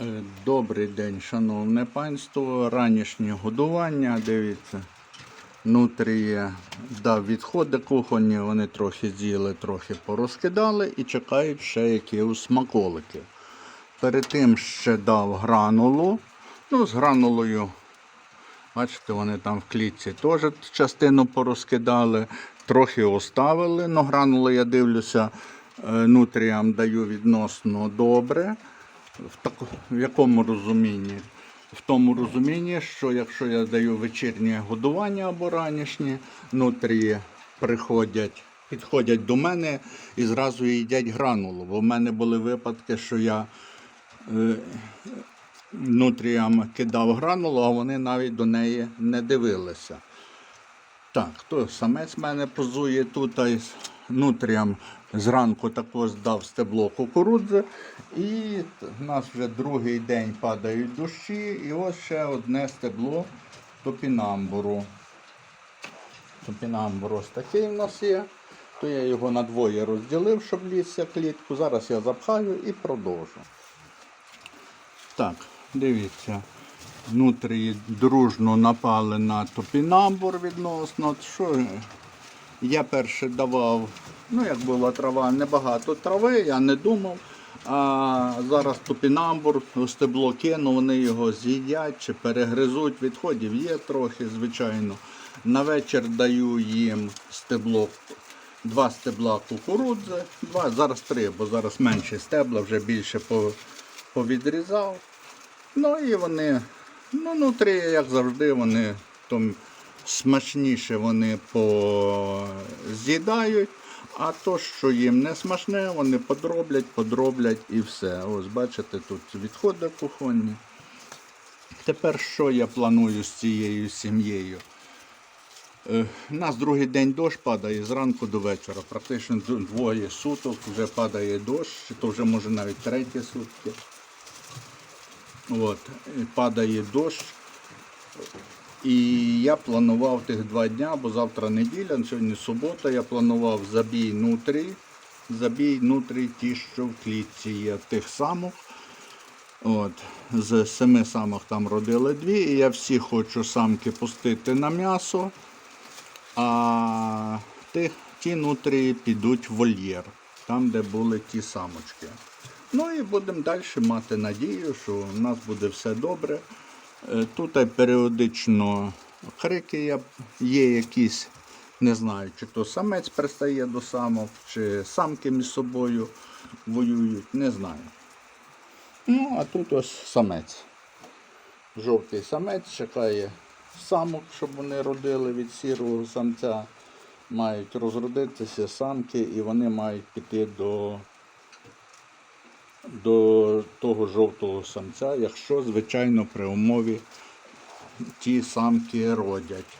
Е, Добрий день, шановне панство. Ранішнє годування, дивіться. Нутріє дав відходи кухонні, вони трохи з'їли, трохи порозкидали і чекають ще якісь смаколики. Перед тим ще дав гранулу. Ну, з гранулою, бачите, вони там в клітці теж частину порозкидали, трохи оставили. Но гранули, я дивлюся, е, нутріям даю відносно добре. В, таку- в якому розумінні? В тому розумінні, що якщо я даю вечірнє годування або ранішнє, нутрії приходять, підходять до мене і зразу їдять гранулу. Бо в мене були випадки, що я е, нутріям кидав гранулу, а вони навіть до неї не дивилися. Так, то самець мене позує тут, а нутріям зранку також дав стебло кукурудзи. І в нас вже другий день падають дощі, і ось ще одне стебло топінамбуру. Топінамбур ось такий в нас є. То я його на двоє розділив, щоб лізся клітку. Зараз я запхаю і продовжу. Так, дивіться. Внутрі дружно напали на топінамбур відносно. Що я перше давав, ну як була трава, небагато трави, я не думав. А зараз топінамбур, стебло кину, вони його з'їдять чи перегризуть. Відходів є трохи, звичайно. На вечір даю їм стебло, два стебла кукурудзи, два, зараз три, бо зараз менше стебла, вже більше повідрізав. Ну і вони, ну, внутрі, як завжди, вони там смачніше вони поз'їдають, а то, що їм не смачне, вони подроблять, подроблять і все. Ось бачите, тут відходи кухонні. Тепер що я планую з цією сім'єю? Е, У нас другий день дощ падає зранку до вечора. Практично двоє суток вже падає дощ, то вже може навіть треті сутки. От, падає дощ. І я планував тих два дня, бо завтра неділя, сьогодні субота, я планував забій нутрій. Забій нутрій ті, що в клітці є тих самих. От, з семи самок там родили дві, і я всі хочу самки пустити на м'ясо, а ті, ті нутрії підуть в вольєр, там, де були ті самочки. Ну і будемо далі мати надію, що в нас буде все добре. Е, Тут періодично крики є, є якісь, не знаю, чи то самець пристає до самок, чи самки між собою воюють, не знаю. Ну, а тут ось самець. Жовтий самець чекає самок, щоб вони родили від сірого самця. Мають розродитися самки і вони мають піти до, до того жовтого самця, якщо, звичайно, при умові ті самки родять.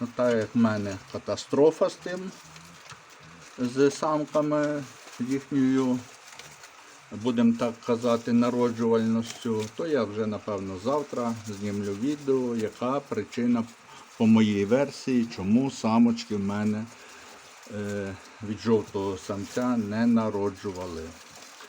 Ну, так як в мене катастрофа з тим, з самками їхньою будемо так казати, народжувальністю, то я вже напевно завтра знімлю відео, яка причина по моїй версії, чому самочки в мене е, від жовтого самця не народжували.